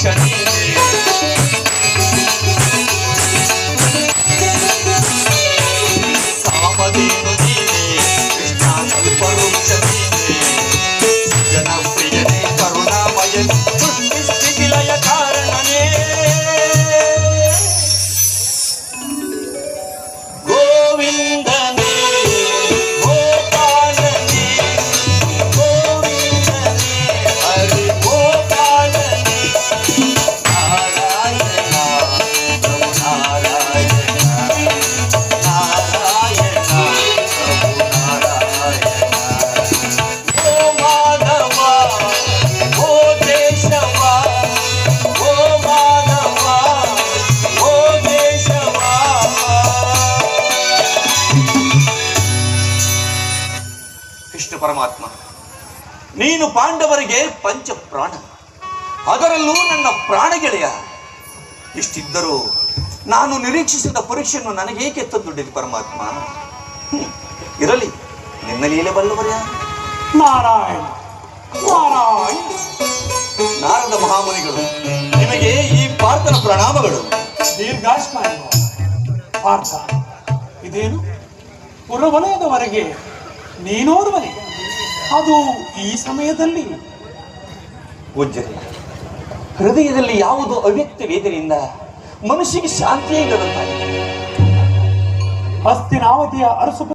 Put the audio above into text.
小尼 ಕೃಷ್ಣ ಪರಮಾತ್ಮ. ನೀನು ಪಾಂಡವರಿಗೆ ಪಂಚ ಪ್ರಾಣ. ಅದರಲ್ಲೂ ನನ್ನ ಪ್ರಾಣ ಗೆಳೆಯ. ಇಷ್ಟಿದ್ದರೂ ನಾನು ನಿರೀಕ್ಷಿಸಿದ ಪರೀಕ್ಷೆಯನ್ನು ನನಗೇಕೆ ತಂದುಡಿದೆ ಪರಮಾತ್ಮ? ಇರಲಿ. ನಿನ್ನ ಲೀಲೆ ಬಲ್ಲವರ್ಯ ನಾರಾಯಣ ನಾರಾಯಣ. ನಾರದ ಮಹಾಮುನಿಗಳು ನಿಮಗೆ ಈ ಪಾರ್ಥನ ಪ್ರಣಾಮಗಳು. ದೀರ್ಘಾಶ್ಮ ಪಾರ್ಥ ಇದೇನು? ಪುರವಲಯದವರೆಗೆ ನೀನೋರ್ವನೆ ಅದು ಈ ಸಮಯದಲ್ಲಿ ಉಜ್ಜರಿ. ಹೃದಯದಲ್ಲಿ ಯಾವುದು ಅವ್ಯಕ್ತ ವೇದನೆಯಿಂದ ಮನುಷ್ಯಗೆ ಶಾಂತಿಯೇ ಇಲ್ಲದಂತಾಗಿದೆ. ಹಸ್ತಿನಾವತಿಯ ಅರಸು